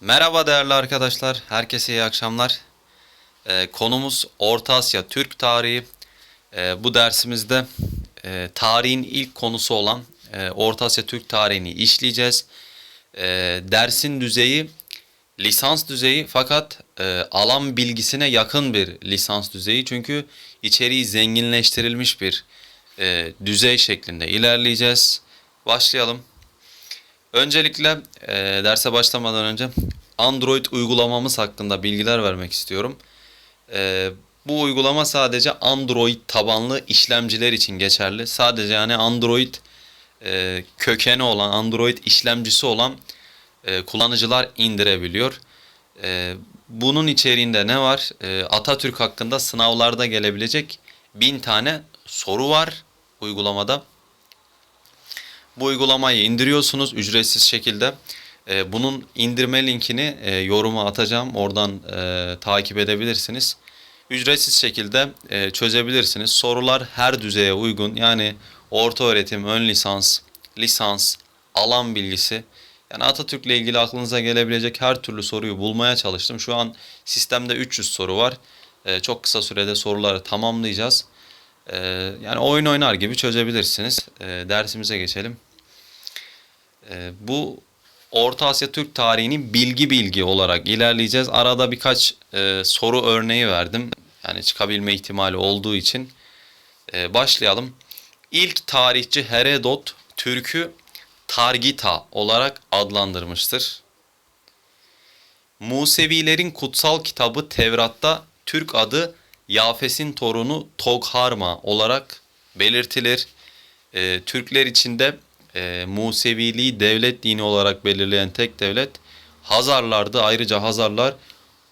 Merhaba değerli arkadaşlar, herkese iyi akşamlar. Ee, konumuz Orta Asya Türk tarihi. Ee, bu dersimizde e, tarihin ilk konusu olan e, Orta Asya Türk tarihini işleyeceğiz. Ee, dersin düzeyi lisans düzeyi fakat e, alan bilgisine yakın bir lisans düzeyi çünkü içeriği zenginleştirilmiş bir e, düzey şeklinde ilerleyeceğiz. Başlayalım. Öncelikle e, derse başlamadan önce Android uygulamamız hakkında bilgiler vermek istiyorum. E, bu uygulama sadece Android tabanlı işlemciler için geçerli. Sadece yani Android e, kökeni olan, Android işlemcisi olan e, kullanıcılar indirebiliyor. E, bunun içeriğinde ne var? E, Atatürk hakkında sınavlarda gelebilecek bin tane soru var uygulamada. Bu uygulamayı indiriyorsunuz ücretsiz şekilde. Ee, bunun indirme linkini e, yoruma atacağım. Oradan e, takip edebilirsiniz. Ücretsiz şekilde e, çözebilirsiniz. Sorular her düzeye uygun. Yani orta öğretim, ön lisans, lisans, alan bilgisi. Yani Atatürk'le ilgili aklınıza gelebilecek her türlü soruyu bulmaya çalıştım. Şu an sistemde 300 soru var. Çok kısa sürede soruları tamamlayacağız. Yani oyun oynar gibi çözebilirsiniz. Dersimize geçelim. E, bu Orta Asya Türk tarihini bilgi bilgi olarak ilerleyeceğiz. Arada birkaç e, soru örneği verdim. Yani çıkabilme ihtimali olduğu için e, başlayalım. İlk tarihçi Herodot Türk'ü Targita olarak adlandırmıştır. Musevilerin kutsal kitabı Tevrat'ta Türk adı Yafes'in torunu Togharma olarak belirtilir. E, Türkler içinde e, Museviliği devlet dini olarak belirleyen tek devlet Hazarlardı. Ayrıca Hazarlar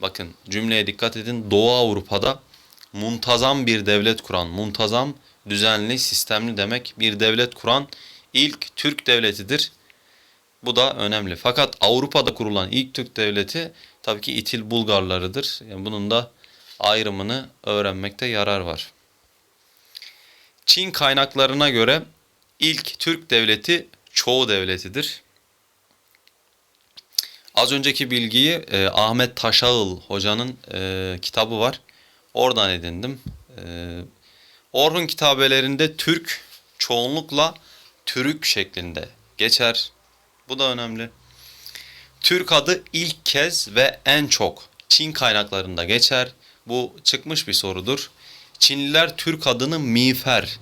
bakın cümleye dikkat edin Doğu Avrupa'da muntazam bir devlet kuran, muntazam, düzenli, sistemli demek bir devlet kuran ilk Türk devletidir. Bu da önemli. Fakat Avrupa'da kurulan ilk Türk devleti tabii ki İtil Bulgarlarıdır. Yani bunun da ayrımını öğrenmekte yarar var. Çin kaynaklarına göre ilk Türk devleti Çoğu devletidir. Az önceki bilgiyi e, Ahmet Taşağıl hocanın e, kitabı var. Oradan edindim. E, Orhun kitabelerinde Türk çoğunlukla Türk şeklinde geçer. Bu da önemli. Türk adı ilk kez ve en çok Çin kaynaklarında geçer. Bu çıkmış bir sorudur. Çinliler Türk adını miğfer.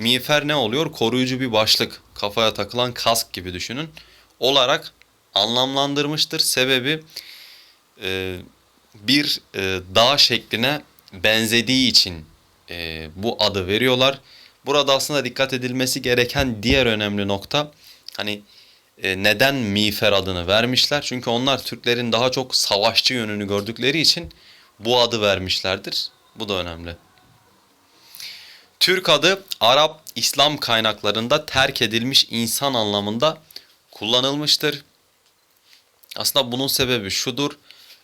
Miğfer ne oluyor? Koruyucu bir başlık. Kafaya takılan kask gibi düşünün. Olarak anlamlandırmıştır. Sebebi e, bir e, dağ şekline benzediği için e, bu adı veriyorlar. Burada aslında dikkat edilmesi gereken diğer önemli nokta hani e, neden miğfer adını vermişler? Çünkü onlar Türklerin daha çok savaşçı yönünü gördükleri için bu adı vermişlerdir. Bu da önemli. Türk adı Arap İslam kaynaklarında terk edilmiş insan anlamında kullanılmıştır. Aslında bunun sebebi şudur.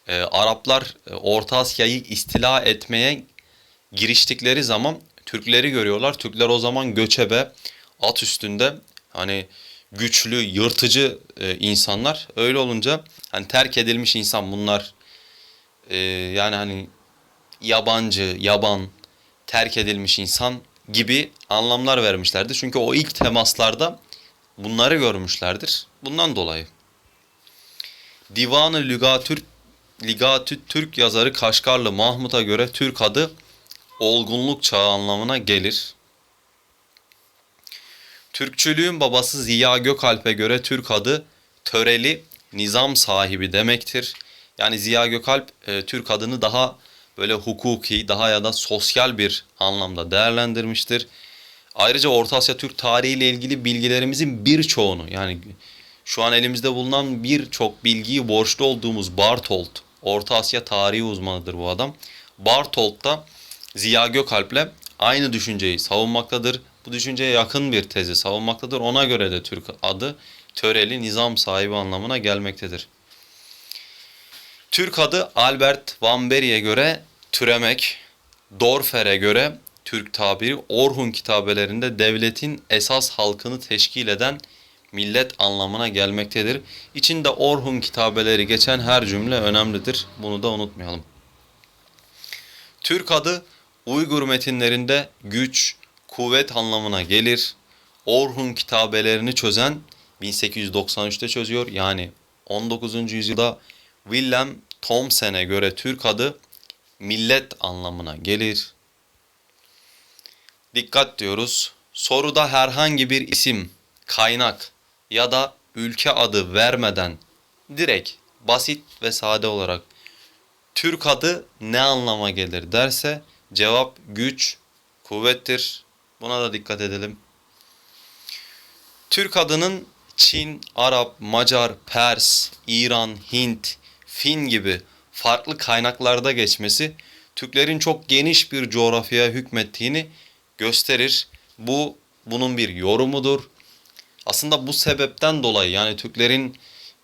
E, Araplar Orta Asya'yı istila etmeye giriştikleri zaman Türkleri görüyorlar. Türkler o zaman göçebe, at üstünde hani güçlü, yırtıcı e, insanlar. Öyle olunca hani terk edilmiş insan bunlar e, yani hani yabancı, yaban, terk edilmiş insan gibi anlamlar vermişlerdir. Çünkü o ilk temaslarda bunları görmüşlerdir. Bundan dolayı. Divanı Lügatür Ligatü Türk yazarı Kaşgarlı Mahmut'a göre Türk adı olgunluk çağı anlamına gelir. Türkçülüğün babası Ziya Gökalp'e göre Türk adı töreli nizam sahibi demektir. Yani Ziya Gökalp e, Türk adını daha böyle hukuki, daha ya da sosyal bir anlamda değerlendirmiştir. Ayrıca Orta Asya Türk tarihi ile ilgili bilgilerimizin birçoğunu yani şu an elimizde bulunan birçok bilgiyi borçlu olduğumuz Bartolt, Orta Asya tarihi uzmanıdır bu adam. Bartolt da Ziya Gökalp'le aynı düşünceyi savunmaktadır. Bu düşünceye yakın bir tezi savunmaktadır. Ona göre de Türk adı töreli nizam sahibi anlamına gelmektedir. Türk adı Albert Van Berry'e göre türemek, Dorfer'e göre Türk tabiri Orhun kitabelerinde devletin esas halkını teşkil eden millet anlamına gelmektedir. İçinde Orhun kitabeleri geçen her cümle önemlidir. Bunu da unutmayalım. Türk adı Uygur metinlerinde güç, kuvvet anlamına gelir. Orhun kitabelerini çözen 1893'te çözüyor. Yani 19. yüzyılda William Thomson'e göre Türk adı millet anlamına gelir. Dikkat diyoruz. Soruda herhangi bir isim, kaynak ya da ülke adı vermeden direkt basit ve sade olarak Türk adı ne anlama gelir derse cevap güç, kuvvettir. Buna da dikkat edelim. Türk adının Çin, Arap, Macar, Pers, İran, Hint, Fin gibi farklı kaynaklarda geçmesi Türklerin çok geniş bir coğrafyaya hükmettiğini gösterir. Bu bunun bir yorumudur. Aslında bu sebepten dolayı yani Türklerin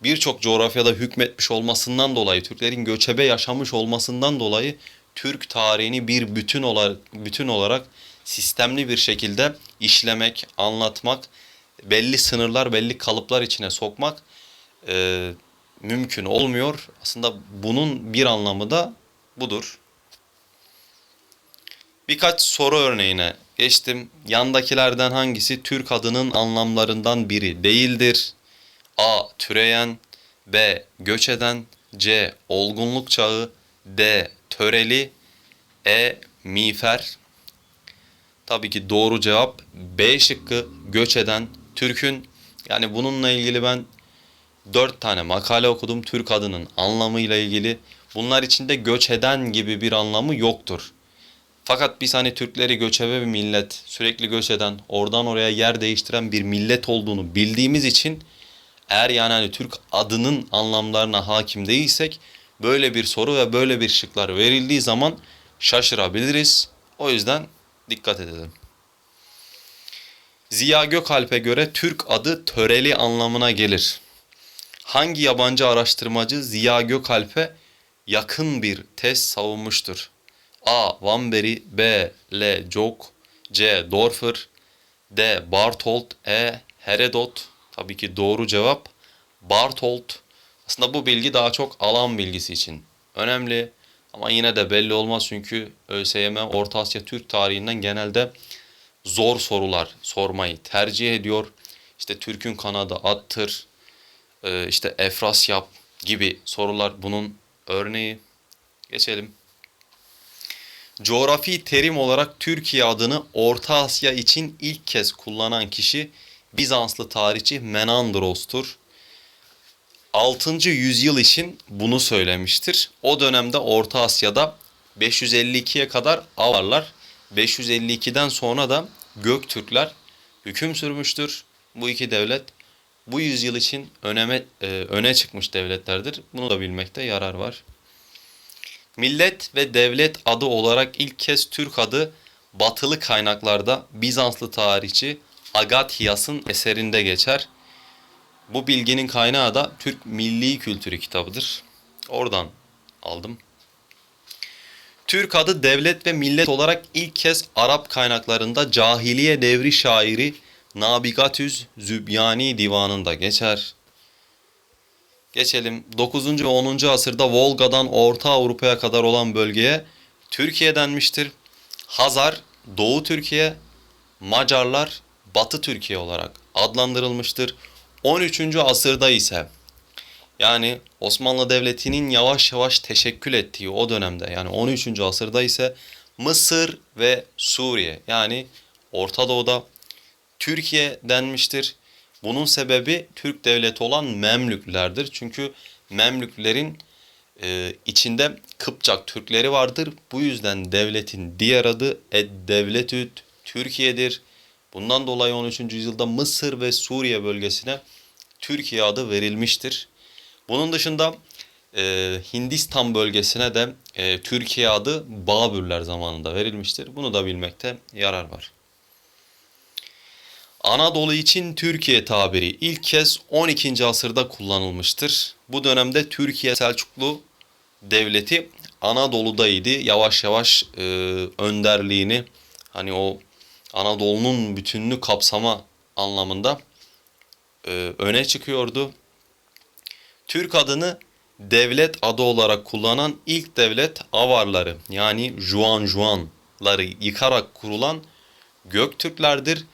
birçok coğrafyada hükmetmiş olmasından dolayı, Türklerin göçebe yaşamış olmasından dolayı Türk tarihini bir bütün olarak bütün olarak sistemli bir şekilde işlemek, anlatmak, belli sınırlar, belli kalıplar içine sokmak e, mümkün olmuyor. Aslında bunun bir anlamı da budur. Birkaç soru örneğine geçtim. Yandakilerden hangisi Türk adının anlamlarından biri değildir? A. Türeyen B. Göç eden C. Olgunluk çağı D. Töreli E. Miğfer Tabii ki doğru cevap B şıkkı göç eden Türk'ün yani bununla ilgili ben dört tane makale okudum Türk adının anlamıyla ilgili. Bunlar içinde göç eden gibi bir anlamı yoktur. Fakat biz hani Türkleri göçebe bir millet, sürekli göç eden, oradan oraya yer değiştiren bir millet olduğunu bildiğimiz için eğer yani hani Türk adının anlamlarına hakim değilsek böyle bir soru ve böyle bir şıklar verildiği zaman şaşırabiliriz. O yüzden dikkat edelim. Ziya Gökalp'e göre Türk adı töreli anlamına gelir. Hangi yabancı araştırmacı Ziya Gökalp'e yakın bir tez savunmuştur? A. Vanberry B. L. Jok C. Dorfer D. Bartolt E. Herodot Tabii ki doğru cevap Bartolt. Aslında bu bilgi daha çok alan bilgisi için önemli. Ama yine de belli olmaz çünkü ÖSYM Orta Asya Türk tarihinden genelde zor sorular sormayı tercih ediyor. İşte Türk'ün kanadı attır, e, işte Efrasyap gibi sorular bunun örneği. Geçelim. Coğrafi terim olarak Türkiye adını Orta Asya için ilk kez kullanan kişi Bizanslı tarihçi Menandros'tur. 6. yüzyıl için bunu söylemiştir. O dönemde Orta Asya'da 552'ye kadar Avarlar, 552'den sonra da Göktürkler hüküm sürmüştür. Bu iki devlet bu yüzyıl için öneme, e, öne çıkmış devletlerdir. Bunu da bilmekte yarar var. Millet ve devlet adı olarak ilk kez Türk adı batılı kaynaklarda Bizanslı tarihçi Agathias'ın eserinde geçer. Bu bilginin kaynağı da Türk Milli Kültürü kitabıdır. Oradan aldım. Türk adı devlet ve millet olarak ilk kez Arap kaynaklarında cahiliye devri şairi Nabigatüz Zübyani divanında geçer. Geçelim 9. ve 10. asırda Volga'dan Orta Avrupa'ya kadar olan bölgeye Türkiye denmiştir. Hazar Doğu Türkiye, Macarlar Batı Türkiye olarak adlandırılmıştır. 13. asırda ise yani Osmanlı Devleti'nin yavaş yavaş teşekkül ettiği o dönemde yani 13. asırda ise Mısır ve Suriye yani Orta Doğu'da Türkiye denmiştir. Bunun sebebi Türk devleti olan Memlüklerdir. Çünkü Memlüklerin e, içinde Kıpçak Türkleri vardır. Bu yüzden devletin diğer adı Ed-Devletü Türkiye'dir. Bundan dolayı 13. yüzyılda Mısır ve Suriye bölgesine Türkiye adı verilmiştir. Bunun dışında e, Hindistan bölgesine de e, Türkiye adı Babürler zamanında verilmiştir. Bunu da bilmekte yarar var. Anadolu için Türkiye tabiri ilk kez 12. asırda kullanılmıştır. Bu dönemde Türkiye Selçuklu devleti Anadolu'daydı. Yavaş yavaş e, önderliğini hani o Anadolu'nun bütününü kapsama anlamında e, öne çıkıyordu. Türk adını devlet adı olarak kullanan ilk devlet Avarları yani Juan Juanları yıkarak kurulan Göktürklerdir.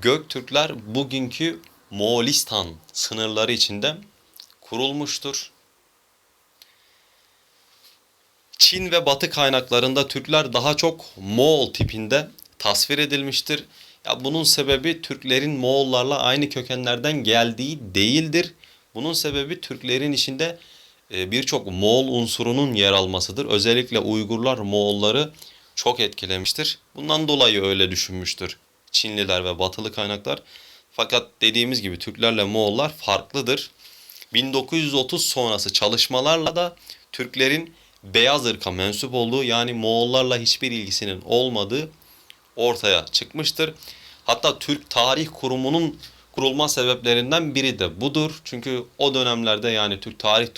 Göktürkler bugünkü Moğolistan sınırları içinde kurulmuştur. Çin ve Batı kaynaklarında Türkler daha çok Moğol tipinde tasvir edilmiştir. Ya bunun sebebi Türklerin Moğollarla aynı kökenlerden geldiği değildir. Bunun sebebi Türklerin içinde e, birçok Moğol unsurunun yer almasıdır. Özellikle Uygurlar Moğolları çok etkilemiştir. Bundan dolayı öyle düşünmüştür Çinliler ve Batılı kaynaklar. Fakat dediğimiz gibi Türklerle Moğollar farklıdır. 1930 sonrası çalışmalarla da Türklerin beyaz ırka mensup olduğu yani Moğollarla hiçbir ilgisinin olmadığı ortaya çıkmıştır. Hatta Türk Tarih Kurumu'nun kurulma sebeplerinden biri de budur. Çünkü o dönemlerde yani Türk Tarih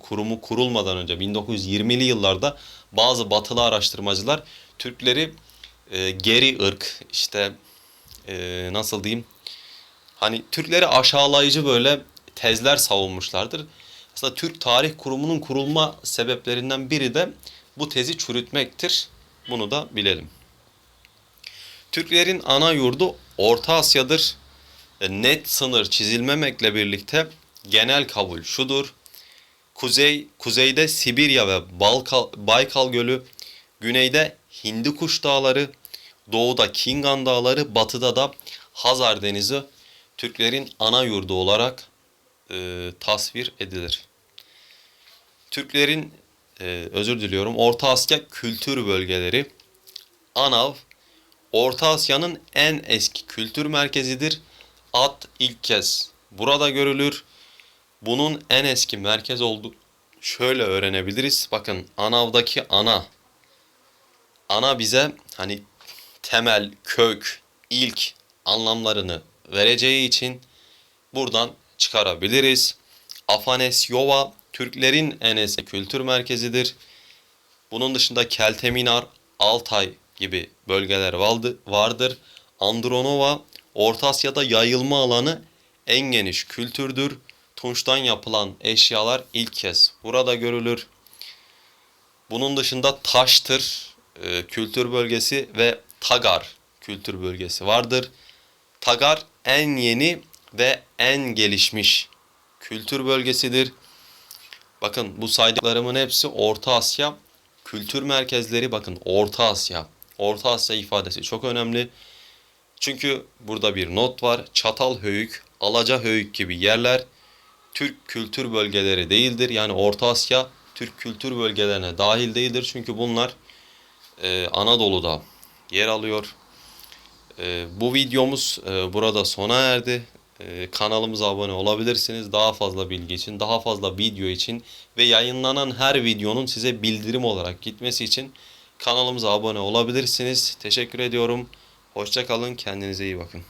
Kurumu kurulmadan önce 1920'li yıllarda bazı batılı araştırmacılar Türkleri e, geri ırk işte e, nasıl diyeyim hani Türkleri aşağılayıcı böyle tezler savunmuşlardır. Aslında Türk Tarih Kurumu'nun kurulma sebeplerinden biri de bu tezi çürütmektir. Bunu da bilelim. Türklerin ana yurdu Orta Asya'dır. Net sınır çizilmemekle birlikte genel kabul şudur. Kuzey, kuzeyde Sibirya ve Balkal, Baykal Gölü, güneyde Hindikuş Dağları, doğuda Kingan Dağları, batıda da Hazar Denizi Türklerin ana yurdu olarak e, tasvir edilir. Türklerin e, özür diliyorum Orta Asya kültür bölgeleri Anav Orta Asya'nın en eski kültür merkezidir. At ilk kez burada görülür. Bunun en eski merkez oldu. Şöyle öğrenebiliriz. Bakın Anav'daki ana. Ana bize hani temel, kök, ilk anlamlarını vereceği için buradan çıkarabiliriz. Afanesyova Türklerin en eski kültür merkezidir. Bunun dışında Kelteminar, Altay gibi bölgeler vardır. Andronova Orta Asya'da yayılma alanı en geniş kültürdür. Tunçtan yapılan eşyalar ilk kez burada görülür. Bunun dışında Taştır e, kültür bölgesi ve Tagar kültür bölgesi vardır. Tagar en yeni ve en gelişmiş kültür bölgesidir. Bakın bu saydıklarımın hepsi Orta Asya kültür merkezleri. Bakın Orta Asya. Orta Asya ifadesi çok önemli. Çünkü burada bir not var. Çatalhöyük, Alacahöyük gibi yerler Türk kültür bölgeleri değildir. Yani Orta Asya Türk kültür bölgelerine dahil değildir. Çünkü bunlar e, Anadolu'da yer alıyor. E, bu videomuz e, burada sona erdi. E, kanalımıza abone olabilirsiniz. Daha fazla bilgi için, daha fazla video için ve yayınlanan her videonun size bildirim olarak gitmesi için kanalımıza abone olabilirsiniz. Teşekkür ediyorum. Hoşça kalın. Kendinize iyi bakın.